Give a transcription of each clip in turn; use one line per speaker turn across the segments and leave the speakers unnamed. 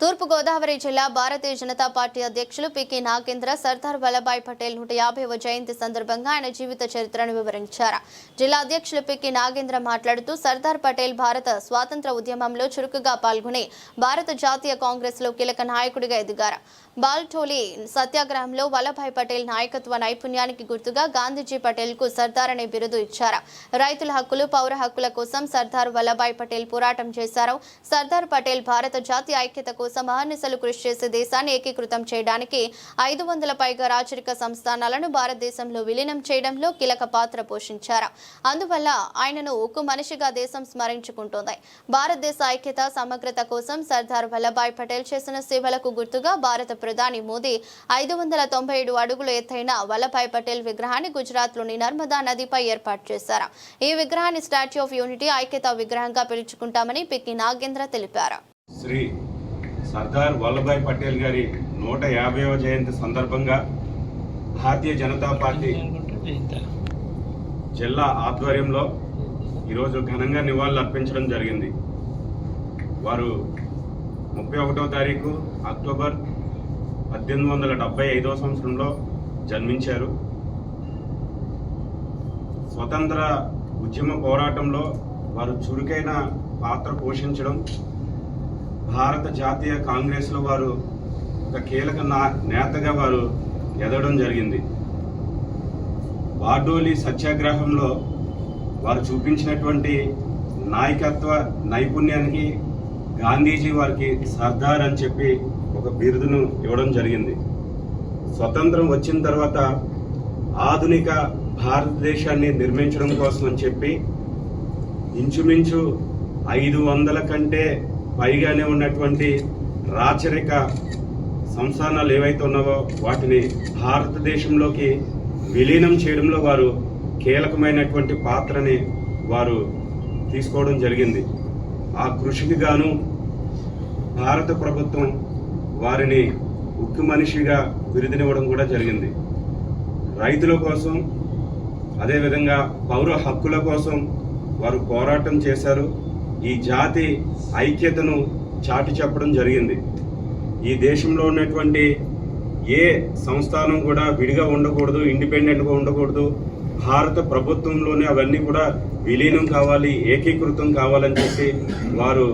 తూర్పుగోదావరి జిల్లా భారతీయ జనతా పార్టీ అధ్యక్షులు పికి నాగేంద్ర సర్దార్ వల్లభాయ్ పటేల్ నూట యాభైవ జయంతి సందర్భంగా ఆయన జీవిత చరిత్రను వివరించారు. జిల్లా అధ్యక్షులు పికి నాగేంద్ర మాట్లాడుతూ సర్దార్ పటేల్ భారత స్వాతంత్ర ఉద్యమంలో చురుకుగా పాల్గొని భారత జాతీయ కాంగ్రెస్లో కీలక నాయకుడిగా ఎదిగారు. బాల్టోలి సత్యాగ్రహంలో వల్లభాయ్ పటేల్ నాయకత్వ నైపుణ్యానికి గుర్తుగా గాంధీజీ పటేల్కు సర్దార్ అనే బిరుదు ఇచ్చారు. రైతుల హక్కులు పౌర హక్కుల కోసం సర్దార్ వల్లభాయ్ పటేల్ పోరాటం చేశారు. సర్దార్ పటేల్ భారత జాతీయ ఐక్యత కోసం అహర్నిశలు కృషి చేసే దేశాన్ని ఏకీకృతం చేయడానికి ఐదు వందల పైగా రాచరిక సంస్థానాలను భారతదేశంలో విలీనం చేయడంలో కీలక పాత్ర పోషించారు. అందువల్ల ఆయనను ఒక మనిషిగా దేశం స్మరించుకుంటోంది. భారతదేశ ఐక్యత సమగ్రత కోసం సర్దార్ వల్లభాయ్ పటేల్ చేసిన సేవలకు గుర్తుగా భారత ప్రధాని మోదీ ఐదు వందల తొంభై ఏడు అడుగుల ఎత్తైన వల్లభాయ్ పటేల్ విగ్రహాన్ని గుజరాత్లోని నర్మదా నదిపై ఏర్పాటు చేశారు. ఈ విగ్రహాన్ని స్టాచ్యూ ఆఫ్ యూనిటీ ఐక్యత విగ్రహంగా పిలుచుకుంటామని పిక్కి నాగేంద్ర తెలిపారు.
శ్రీ సర్దార్ వల్లభాయ్ పటేల్ గారి నూట యాభైవ జయంతి సందర్భంగా భారతీయ జనతా పార్టీ జిల్లా ఆధ్వర్యంలో ఈరోజు ఘనంగా నివాళులు అర్పించడం జరిగింది. వారు ముప్పై ఒకటో తారీఖు అక్టోబర్ పద్దెనిమిది వందల డెబ్బై ఐదవ సంవత్సరంలో జన్మించారు. స్వతంత్ర ఉద్యమ పోరాటంలో వారు చురుకైన పాత్ర పోషించడం భారత జాతీయ కాంగ్రెస్లో వారు ఒక కీలక నా- నేతగా వారు ఎదగడం జరిగింది. బార్డోలి సత్యాగ్రహంలో వారు చూపించినటువంటి నాయకత్వ నైపుణ్యానికి గాంధీజీ వారికి సర్దార్ అని చెప్పి ఒక బిరుదును ఇవ్వడం జరిగింది. స్వతంత్రం వచ్చిన తర్వాత ఆధునిక భారతదేశాన్ని నిర్మించడం కోసం అని చెప్పి ఇంచుమించు ఐదు వందల కంటే పైగానే ఉన్నటువంటి రాచరిక సంస్థానాలు ఏవైతే ఉన్నావో వాటిని భారతదేశంలోకి విలీనం చేయడంలో వారు కీలకమైనటువంటి పాత్రని వారు తీసుకోవడం జరిగింది. ఆ కృషికి గాను భారత ప్రభుత్వం వారిని ఉక్కు మనిషిగా బిరుదునివ్వడం కూడా జరిగింది. రైతుల కోసం అదేవిధంగా పౌర హక్కుల కోసం వారు పోరాటం చేశారు. ఈ జాతి ఐక్యతను చాటి చెప్పడం జరిగింది. ఈ దేశంలో ఉన్నటువంటి ఏ సంస్థానం కూడా విడిగా ఉండకూడదు ఇండిపెండెంట్గా ఉండకూడదు. భారత ప్రభుత్వంలోనే అవన్నీ కూడా విలీనం కావాలి ఏకీకృతం కావాలని చెప్పి వారు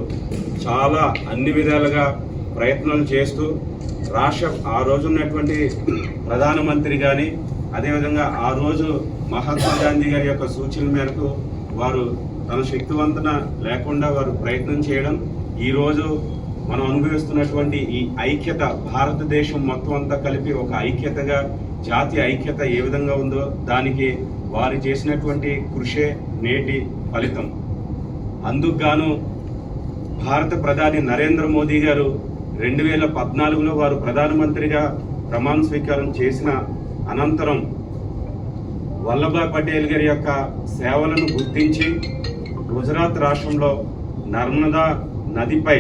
చాలా అన్ని విధాలుగా ప్రయత్నాలు చేస్తూ రాష్ట్ర ఆ రోజు ఉన్నటువంటి ప్రధానమంత్రి కానీ అదేవిధంగా ఆ రోజు మహాత్మా గాంధీ గారి యొక్క సూచనల మేరకు వారు తన శక్తివంతన లేకుండా వారు ప్రయత్నం చేయడం ఈరోజు మనం అనుభవిస్తున్నటువంటి ఈ ఐక్యత భారతదేశం మొత్తం అంతా కలిపి ఒక ఐక్యతగా జాతి ఐక్యత ఏ విధంగా ఉందో దానికి వారు చేసినటువంటి కృషే నేటి ఫలితం. అందుకు గాను భారత ప్రధాని నరేంద్ర మోదీ గారు రెండు వేల పద్నాలుగులో వారు ప్రధానమంత్రిగా ప్రమాణ స్వీకారం చేసిన అనంతరం వల్లభాయ్ పటేల్ గారి యొక్క సేవలను గుర్తించి గుజరాత్ రాష్ట్రంలో నర్మదా నదిపై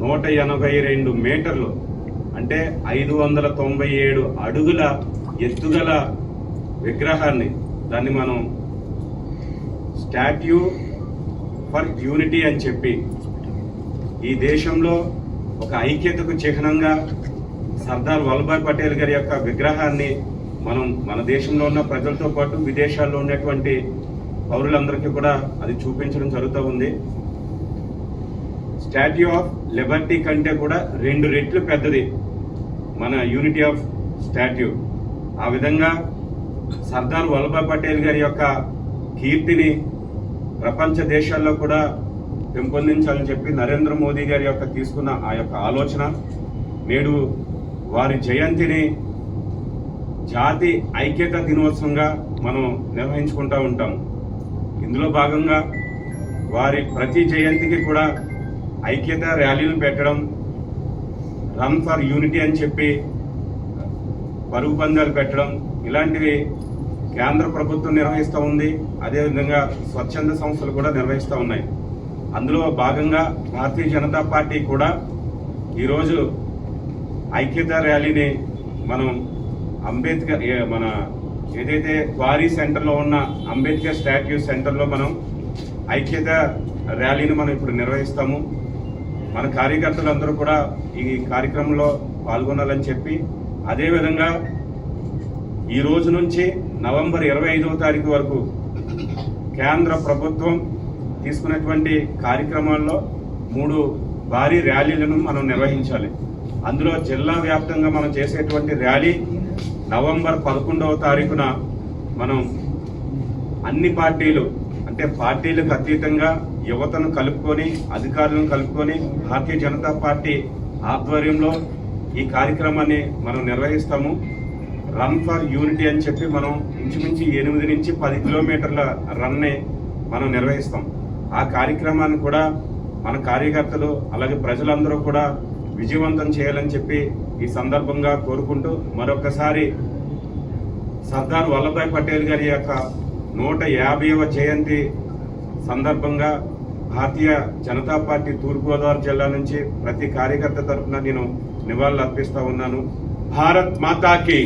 నూట ఎనభై రెండు మీటర్లు అంటే ఐదు వందల తొంభై ఏడు అడుగుల ఎత్తుగల విగ్రహాన్ని దాన్ని మనం స్టాట్యూ ఫర్ యూనిటీ అని చెప్పి ఈ దేశంలో ఒక ఐక్యతకు చిహ్నంగా సర్దార్ వల్లభాయ్ పటేల్ గారి యొక్క విగ్రహాన్ని మనం మన దేశంలో ఉన్న ప్రజలతో పాటు విదేశాల్లో ఉన్నటువంటి పౌరులందరికీ కూడా అది చూపించడం జరుగుతూ ఉంది. స్టాట్యూ ఆఫ్ లిబర్టీ కంటే కూడా రెండు రెట్లు పెద్దది మన యూనిటీ ఆఫ్ స్టాట్యూ ఆ విధంగా సర్దార్ వల్లభాయ్ పటేల్ గారి యొక్క కీర్తిని ప్రపంచ దేశాల్లో కూడా పెంపొందించాలని చెప్పి నరేంద్ర మోదీ గారి యొక్క తీసుకున్న ఆ యొక్క ఆలోచన నేడు వారి జయంతిని జాతి ఐక్యత దినోత్సవంగా మనం నిర్వహించుకుంటూ ఉంటాం. ఇందులో భాగంగా వారి ప్రతి జయంతికి కూడా ఐక్యత ర్యాలీలు పెట్టడం రన్ ఫర్ యూనిటీ అని చెప్పి పరుగు పందాలు పెట్టడం ఇలాంటివి కేంద్ర ప్రభుత్వం నిర్వహిస్తూ ఉంది. అదేవిధంగా స్వచ్ఛంద సంస్థలు కూడా నిర్వహిస్తూ ఉన్నాయి. అందులో భాగంగా భారతీయ జనతా పార్టీ కూడా ఈరోజు ఐక్యత ర్యాలీని మనం అంబేద్కర్ ఏ- మన ఏదైతే క్వారీ సెంటర్లో ఉన్న అంబేద్కర్ స్టాట్యూ సెంటర్లో మనం ఐక్యత ర్యాలీని మనం ఇప్పుడు నిర్వహిస్తాము. మన కార్యకర్తలందరూ కూడా ఈ కార్యక్రమంలో పాల్గొనాలని చెప్పి అదేవిధంగా ఈ రోజు నుంచి నవంబర్ ఇరవై ఐదవ తారీఖు వరకు కేంద్ర ప్రభుత్వం తీసుకున్నటువంటి కార్యక్రమాల్లో మూడు భారీ ర్యాలీలను మనం నిర్వహించాలి. అందులో జిల్లా వ్యాప్తంగా మనం చేసేటువంటి ర్యాలీ నవంబర్ పదకొండవ తారీఖున మనం అన్ని పార్టీలు అంటే పార్టీలకు అతీతంగా యువతను కలుపుకొని అధికారులను కలుపుకొని భారతీయ జనతా పార్టీ ఆధ్వర్యంలో ఈ కార్యక్రమాన్ని మనం నిర్వహిస్తాము. రన్ ఫర్ యూనిటీ అని చెప్పి మనం ఇంచుమించు ఎనిమిది నుంచి పది కిలోమీటర్ల రన్ని మనం నిర్వహిస్తాం. ఆ కార్యక్రమాన్ని కూడా మన కార్యకర్తలు అలాగే ప్రజలందరూ కూడా విజయవంతం చేయాలని చెప్పి ఈ సందర్భంగా కోరుకుంటూ మరొకసారి సర్దార్ వల్లభాయ్ పటేల్ గారి యొక్క నూట యాభైవ జయంతి సందర్భంగా భారతీయ జనతా పార్టీ తూర్పుగోదావరి జిల్లా నుంచి ప్రతి కార్యకర్త తరఫున నేను నివాళులు అర్పిస్తా ఉన్నాను. భారత్ మాతాకి